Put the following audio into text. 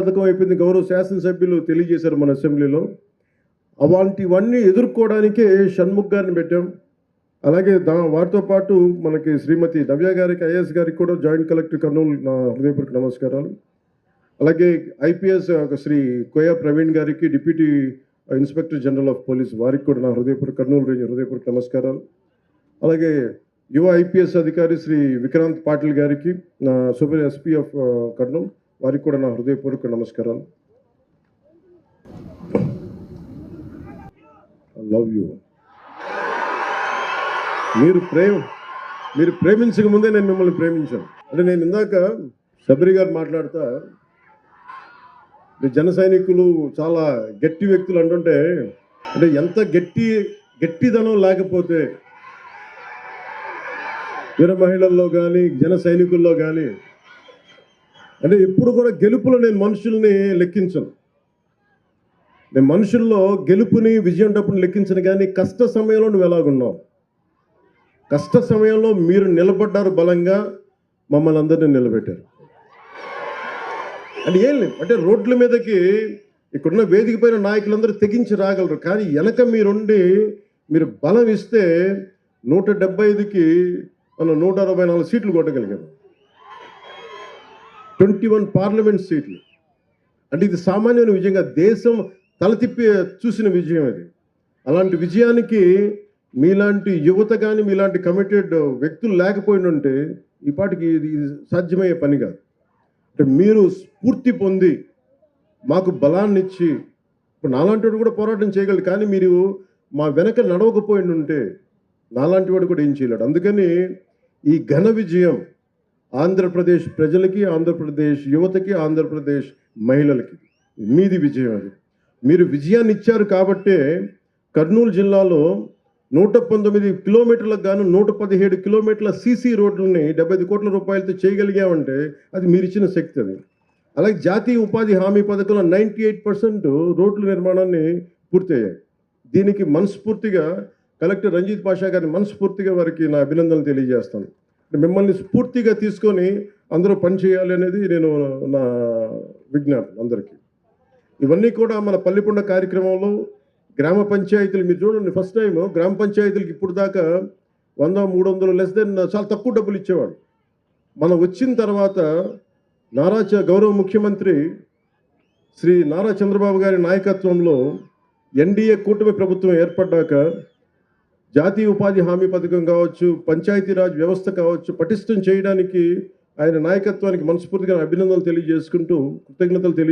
పథకం అయిపోయింది. గౌరవ శాసనసభ్యులు తెలియజేశారు మన అసెంబ్లీలో. అలాంటివన్నీ ఎదుర్కోవడానికే షణ్ముఖ్ గారిని పెట్టాం. అలాగే దా వారితో పాటు మనకి శ్రీమతి నవ్య గారికి ఐఏఎస్ గారికి కూడా జాయింట్ కలెక్టర్ కర్నూలు నా హృదయపూర్వక నమస్కారాలు. అలాగే ఐపీఎస్ శ్రీ కోయా ప్రవీణ్ గారికి deputy inspector general of police వారికి కూడా నా హృదయపూర్వక కర్నూలు రేంజ్ హృదయపూర్వక నమస్కారాలు. అలాగే యువ ఐపీఎస్ అధికారి శ్రీ విక్రాంత్ పాటిల్ గారికి నా సూపర్ ఎస్పీ ఆఫ్ కర్నూలు. వారికి కూడా నా హృదయపూర్వక నమస్కారాలు. లవ్ యూ మీరు ప్రేమ మీరు ప్రేమించక ముందే నేను మిమ్మల్ని ప్రేమించాను. అంటే నేను ఇందాక శబరి గారు మాట్లాడుతా మీ జన సైనికులు చాలా గట్టి వ్యక్తులు అంటుంటే అంటే ఎంత గట్టి గట్టిదనం లేకపోతే వీర మహిళల్లో కానీ జన సైనికుల్లో కానీ అంటే ఎప్పుడు కూడా గెలుపులో నేను మనుషుల్ని లెక్కించను. నేను మనుషుల్లో గెలుపుని విజయం డబ్బుని లెక్కించను కానీ కష్ట సమయంలో నువ్వు ఎలాగున్నావు? కష్ట సమయంలో మీరు నిలబడ్డారు బలంగా మమ్మల్ని అందరినీ నిలబెట్టారు. అంటే ఏం లేదు. అంటే రోడ్ల మీదకి ఇక్కడున్న వేదిక పైన నాయకులందరూ తెగించి రాగలరు. కానీ వెనక మీరుండి మీరు బలం ఇస్తే నూట డెబ్బై ఐదుకి మనం నూట అరవై నాలుగు సీట్లు కొట్టగలిగాము ట్వంటీ వన్ పార్లమెంట్ సీట్లు. అంటే ఇది సామాన్యమైన విజయంగా దేశం తల తిప్పి చూసిన విజయం అది అలాంటి విజయానికి మీలాంటి యువత కానీ మీలాంటి కమిటెడ్ వ్యక్తులు లేకపోయినంటే ఈ పాటికి ఇది సాధ్యమయ్యే పని కాదు. అంటే మీరు స్ఫూర్తి పొంది మాకు బలాన్ని ఇచ్చి ఇప్పుడు నాలాంటి వాడు కూడా పోరాటం చేయగలడు కానీ మీరు మా వెనక నడవకపోయి ఉంటే నాలాంటి వాడు కూడా ఏం చేయలేడు. అందుకని ఈ ఘన విజయం ఆంధ్రప్రదేశ్ ప్రజలకి ఆంధ్రప్రదేశ్ యువతకి ఆంధ్రప్రదేశ్ మహిళలకి. మీది విజయం అది. మీరు విజయాన్ని ఇచ్చారు కాబట్టే కర్నూలు జిల్లాలో నూట పంతొమ్మిది కిలోమీటర్లకు గాను నూట పదిహేడు కిలోమీటర్ల సీసీ రోడ్లని డెబ్బై ఐదు కోట్ల రూపాయలతో చేయగలిగామంటే అది మీరు ఇచ్చిన శక్తి అది. అలాగే జాతీయ ఉపాధి హామీ పథకంలో నైంటీ ఎయిట్ పర్సెంట్ రోడ్ల నిర్మాణాన్ని పూర్తయ్యాయి. దీనికి మనస్ఫూర్తిగా కలెక్టర్ రంజిత్ పాషా గారిని మనస్ఫూర్తిగా వారికి నా అభినందనలు తెలియజేస్తాను. మిమ్మల్ని స్ఫూర్తిగా తీసుకొని అందరూ పనిచేయాలి అనేది నేను నా విజ్ఞాపం అందరికీ. ఇవన్నీ కూడా మన పల్లిపుండ కార్యక్రమంలో గ్రామ పంచాయతీలు మీరు చూడండి ఫస్ట్ టైం గ్రామ పంచాయతీలకు ఇప్పుడు దాకా వంద మూడు వందలు లెస్ దెన్ చాలా తక్కువ డబ్బులు ఇచ్చేవాడు మనం వచ్చిన తర్వాత నారా చ- గౌరవ ముఖ్యమంత్రి శ్రీ నారా చంద్రబాబు గారి నాయకత్వంలో ఎన్డీఏ కూటమి ప్రభుత్వం ఏర్పడ్డాక జాతీయ ఉపాధి హామీ పథకం కావచ్చు పంచాయతీరాజ్ వ్యవస్థ కావచ్చు పటిష్టం చేయడానికి ఆయన నాయకత్వానికి మనస్ఫూర్తిగా అభినందనలు తెలియజేసుకుంటూ కృతజ్ఞతలు తెలియ